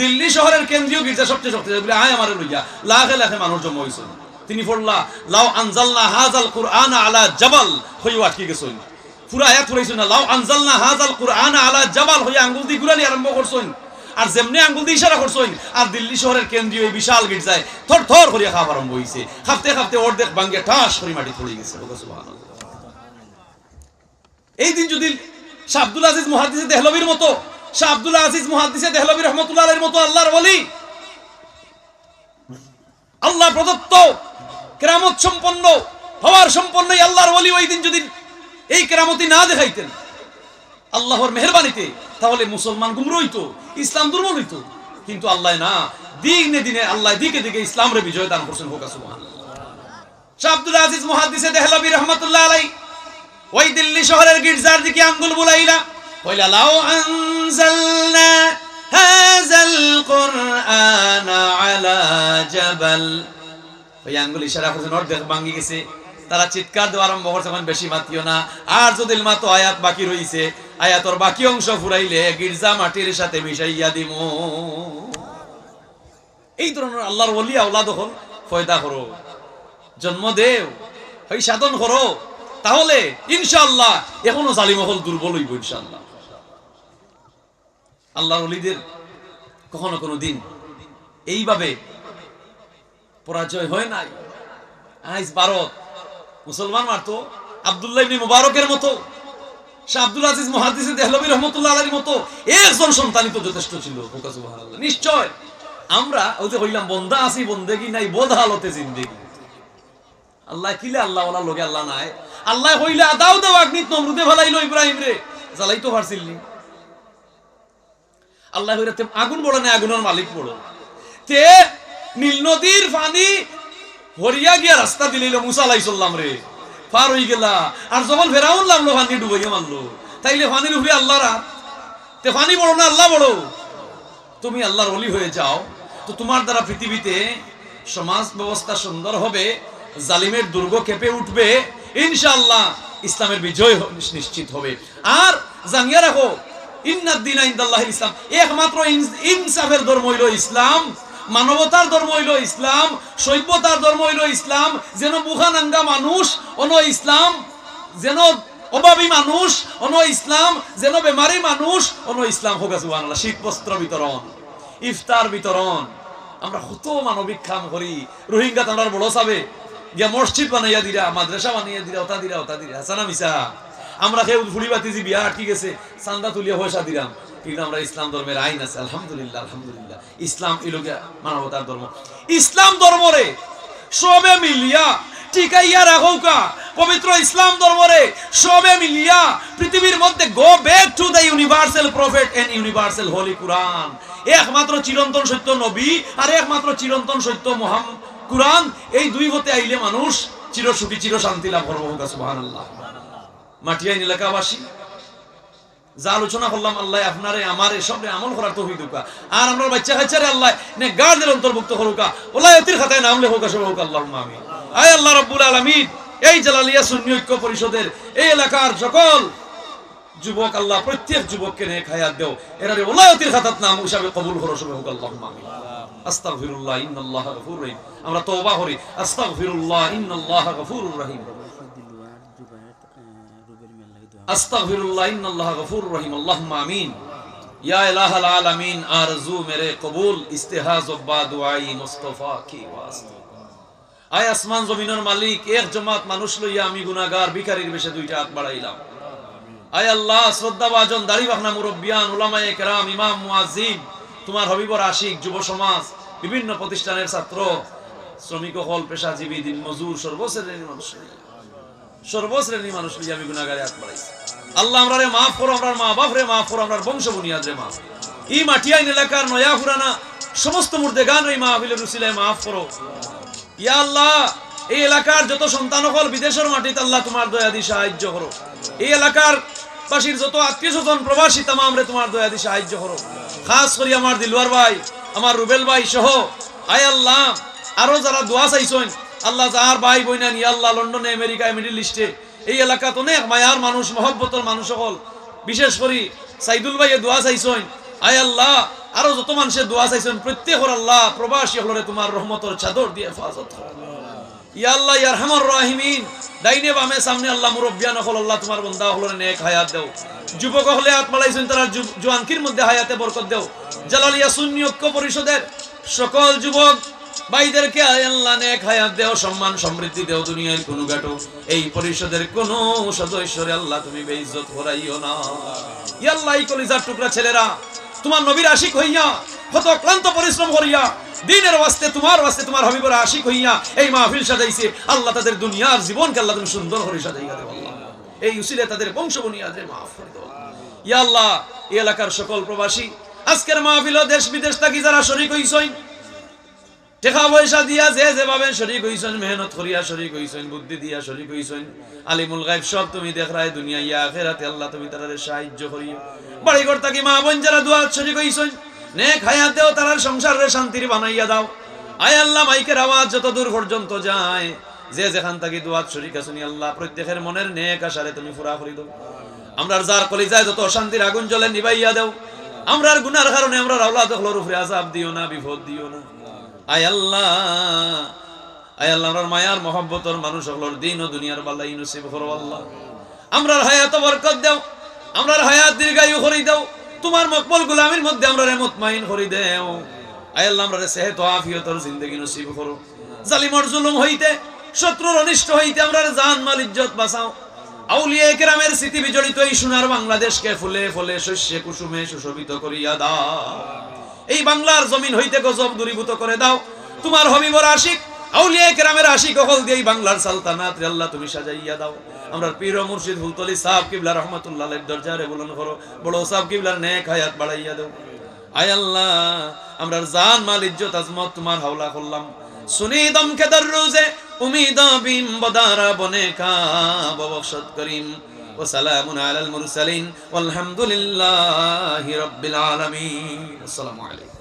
দিল্লি শহরের কেন্দ্রীয় গির্জা সবচেয়ে শক্তিশালী। আয় আমার লইয়া। লাখে লাখে মানুষ জমা হয়েছে তিনি পড়লা লাউ আনজালনা হাজাল কুরআন আলা জাবাল হই আটকে গেছেন। পুরা আয়াত না হাজাল কুরআন আলা জাবাল আঙ্গুল দিয়ে আরম্ভ আর যেমনি আঙ্গুল দিয়ে ইশারা আর দিল্লি শহরের কেন্দ্রীয় বিশাল গির্জায় থর থর খাওয়া আরম্ভ হইছে। খাপতে খাপতে অর্ধেক ভাঙ্গে ঠাস করে মাটি পড়ে গেছে। এই দিন যদি শাহ আব্দুল আজিজ মুহাদ্দিসে দেহলবির মতো শাহ আজিজ দেহলবি মতো আল্লাহর ওলি। আল্লাহ প্রদত্ত কেরামত সম্পন্ন, হওয়ার আল্লাহর ওলি ওই দিন যদি এই কেরামতি না দেখাইতেন। আল্লাহর মেহরবানিতে তাহলে মুসলমান গুমরা হইতো, ইসলাম দুর্বল হইতো। কিন্তু আল্লাহ না, দিনে দিনে আল্লাহ দিকে দিকে ইসলামরে বিজয় দান করছেন হোক সুবহানাল্লাহ শাহ আব্দুল আজিজ মুহাদ্দিসে দেহলবি রহমতুল্লাহ আলাইহি, ওই দিল্লি শহরের গির্জার দিকে আঙ্গুল বুলাইলা লাউ আনজালনা হাযাল কুরআন আলা জাবাল ওই আঙ্গুল ইশারা করছেন অর্ধেক ভাঙ্গি গেছে। তারা চিৎকার দেওয়া আরম্ভ করছে, এখন বেশি মাতিও না। আর যদি মাতো আয়াত বাকি রইছে, আয়াতর বাকি অংশ ফুরাইলে গির্জা মাটির সাথে মিশাইয়া দিম। এই ধরনের আল্লাহর ওলি আওলাদ হল ফয়দা করো। জন্ম দেও সাধন করো। তাহলে ইনশাআল্লাহ এখনও জালিমহল দুর্বল হইব ইনশাআল্লাহ। আল্লাহর অলিদের কখনো কোনো দিন এইভাবে পরাজয় হয় নাই। আইস ভারত, মুসলমান মারতো, আব্দুল্লাহ ইবনে মুবারকের মতো, শাহ আব্দুল আজিজ মুহাদ্দিস আলাইহির মতো একজন সন্তানই তো যথেষ্ট ছিল। সুবহানাল্লাহ। নিশ্চয় আমরা ওই যে হইলাম, বন্দা আছি, বন্দেগি নাই, বোধ হালতে জিন্দেগি। আল্লাহ কিলে আল্লাহ ওলা আল্লাহ নাই। আল্লাহ হইলে আদাও দাও আগ্নিত নমরুদে ভালাইলো ইব্রাহিম রে। জ্বালাই তো পারছিলি আল্লাহ আগুন বড় না আগুনের মালিক বড়। তে নীল নদীর পানি হরিয়া গিয়া রাস্তা দিলিল মুসা আলাইসাল্লাম রে। পার হই গেলা। আর যখন ফেরাউন লাগল, পানি ডুবাইয়া মানলো। তাইলে পানির উপরে আল্লাহ রাত তে পানি বড় না, আল্লাহ বড়। তুমি আল্লাহর অলি হয়ে যাও। তো তোমার দ্বারা পৃথিবীতে সমাজ ব্যবস্থা সুন্দর হবে, জালিমের দুর্গ কেঁপে উঠবে, ইনশাআল্লাহ ইসলামের বিজয় নিশ্চিত হবে। আর জানিয়ে রাখো মানবতার ধর্ম হইল ইসলাম, সভ্যতার ধর্ম হইল ইসলাম, যেন বুখানাঙ্গা মানুষ অন ইসলাম, যেন অভাবী মানুষ অন ইসলাম, যেন বেমারি মানুষ অন ইসলাম। হোক সুবহানাল্লাহ শীত বস্ত্র বিতরণ, ইফতার বিতরণ। আমরা কত মানবিক কাম করি। রোহিঙ্গা তান্ডার বড় সাবে গিয়া মসজিদ বানাইয়া দিরা, মাদ্রাসা বানাইয়া দিরা ওটা দিরা ওটা দিরা। হাসানা মিসা। আমরা কেউ ফুলি বাতিজি বিয়া আটকি গেছে চান্দা তুলিয়া পয়সা দিলাম। কিন্তু আমরা ইসলাম ধর্মের আইন আছে, আলহামদুলিল্লাহ আলহামদুলিল্লাহ। ইসলাম ইলোগিয়া মানবতার ধর্ম। ইসলাম ধর্মরে সবে মিলিয়া টিকাইয়া রাখৌকা, পবিত্র ইসলাম ধর্মরে সবে মিলিয়া পৃথিবীর মধ্যে go back to the universal prophet and universal holy কুরআন একমাত্র চিরন্তন সত্য নবী আর একমাত্র চিরন্তন সত্য মোহাম কুরআন এই দুই হতে আইলে মানুষ চির সুখী চির শান্তি লাভ করব সুবহানাল্লাহ। মাটিয়াইন এলাকাবাসী। যা আলোচনা করলাম, আল্লাহ আপনারে আমল করার আর আমরা বাচ্চা আল্লাহ, নে গার্ডের অন্তর্ভুক্ত খাতায় নাম লেখুক সব হোক আল্লাহ আমিন। আয় আল্লাহ এই জালালিয়া পরিষদের, এই এলাকার সকল যুবক, আল্লাহ, প্রত্যেক যুবককে নিয়ে খায়াত দেও। এরারে ওলায়তির খাতাত নাম হিসাবে কবুল করো সবে হোক আল্লাহ আমিন। আস্তাগফিরুল্লাহ, ইন্নাল্লাহ রহিম। আমরা তওবা করি, আস্তাগফিরুল্লাহ রহিম। হাত তোমার হবিবর আশিক যুব সমাজ, বিভিন্ন প্রতিষ্ঠানের ছাত্র, শ্রমিক হল পেশাজীবী দিন মজুর সর্বশ্রেণীর মানুষ সর্বশ্রেণী মানুষ লিয়ে আমি গুনাহগারে হাত বাড়াইছি আল্লাহ আমরা রে মাফ করো আমরা মা বাপ রে মাফ করো আমরা বংশ বুনিয়াদ রে মাফ এই মাটিয়াইন এলাকার নয়া পুরানা সমস্ত মুর্দে গান এই মাহফিলের রুসিলায় মাফ করো। ইয়া আল্লাহ, এই এলাকার যত সন্তান হল বিদেশের মাটিতে আল্লাহ তোমার দয়া দি সাহায্য করো। এই এলাকার বাসীর যত আত্মীয় স্বজন প্রবাসী তামাম রে তোমার দয়া দি সাহায্য করো। খাস করি আমার দিলওয়ার ভাই, আমার রুবেল ভাই সহ। আয় আল্লাহ, আরও যারা দোয়া চাইছেন আল্লাহ যার ভাই বইনা নিয়ে আল্লাহ লন্ডনে, আমেরিকায়, মিডিল ইস্টে, এই এলাকাত অনেক মায়ার মানুষ, মহব্বতর মানুষ সকল। বিশেষ করে সাইদুল ভাইয়ে দোয়া চাইছেন, আয় আল্লাহ, আরও যত মানুষের দোয়া চাইছেন প্রত্যেকর আল্লাহ, প্রবাসী হলরে তোমার রহমতর চাদর দিয়ে হেফাজত। ইয়া ইয়ার রাহিমিন, ডাইনে বামে সামনে আল্লাহ মুরব্বিয়ান হল আল্লাহ তোমার বন্দা হলরে নেক হায়াত দেও। যুবক হলে হাত মালাইছেন তারা জোয়ানকির মধ্যে হায়াতে বরকত দেও। জালালিয়া সুন্নি পরিষদের সকল যুবক ভাইদেরকে আল্লাহ নেক হায়াত দেও, সম্মান, সমৃদ্ধি দেও দুনিয়ার কোন গাটো এই পরিষদের কোন সদস্যরে আল্লাহ তুমি বেইজ্জত করাইও না। আল্লাহ, এই কলিজার টুকরা ছেলেরা, তোমার নবীর আশিক হইয়া কত ক্লান্ত পরিশ্রম করিয়া, দিনের ওয়াস্তে তোমার ওয়াস্তে তোমার হাবিবর আশিক হইয়া এই মাহফিল সাজাইছে। আল্লাহ তাদের দুনিয়ার জীবনকে আল্লাহ তুমি সুন্দর করে সাজাইয়া দেও আল্লাহ। এই উসিলে তাদের বংশ বুনিয়াদে মাফ করে দেও। ইয়া আল্লাহ, এই এলাকার সকল প্রবাসী, আজকের মাহফিল দেশ বিদেশ থাকি যারা শরীক হইছইন টাকা পয়সা দিয়া যে যেভাবে শরীক হইছেন, মেহনত করিয়া শরীক হইছেন, বুদ্ধি দিয়া শরীক হইছেন, আলিমুল গায়ব সব তুমি দেখরায় দুনিয়া ইয়া আখিরাতে, আল্লাহ তুমি তাদের সাহায্য করিও। বাড়ি ঘর থাকি মা বোন যারা দোয়া শরীক হইছেন, নেক হায়াত দেও তার সংসারের শান্তির বানাইয়া দাও। আয় আল্লাহ, মাইকের আওয়াজ যত দূর পর্যন্ত যায়, যে যেখান থাকি দোয়া শরীক আছেন আল্লাহ, প্রত্যেকের মনের নেক আশারে তুমি পুরা করি দাও। আমরার যার কলিজায় যত অশান্তির আগুন জ্বলে নিবাইয়া দেও, আমরার গুনার কারণে আমরা আওলাদ হলোর উপরে আজাব দিও না, বিপদ দিও না। আয় আল্লাহ আয় আল্লাহ আমরার মায়ার মহব্বতর মানুষ হলোর দিন ও দুনিয়ার বাল্লাই নসিব করো আল্লাহ। আমরার হায়াত বরকত দেও, আমরার হায়াত দীর্ঘায়ু করি দেও, তোমার মকবল গুলামের মধ্যে আমরা রে মুতমাইন করি দেও। আয় আল্লাহ, আমরা সেহত আফিয়তর জিন্দগি নসিব করো। জালিমর জুলুম হইতে, শত্রুর অনিষ্ট হইতে আমরা জান মাল ইজ্জত বাঁচাও। আউলিয়া কেরামের স্মৃতি বিজড়িত এই সোনার বাংলাদেশকে ফুলে ফুলে শস্যে কুসুমে সুশোভিত করিয়া দাও। এই বাংলার জমিন হইতে গজব দূরীভূত করে দাও। তোমার হবিবর আশিক, আউলিয়া কেরামের আশিক হল বাংলার সালতানাত আল্লাহ তুমি সাজাইয়া দাও। আমরা পীর মুর্শিদ সাহেব কিবলা দরজারে বলন বড় সাহেব কিবলার নেক হায়াত বাড়াইয়া দাও। আয় আল্লাহ, আমরা জান মাল ইজ্জত আজমত তোমার হাওলা করলাম। সুনি দম কে দররোজে, উমিদ বিম বদারা বনে কা ববখশত করিম। وسلام على المرسلين والحمد لله رب العالمين. السلام عليكم.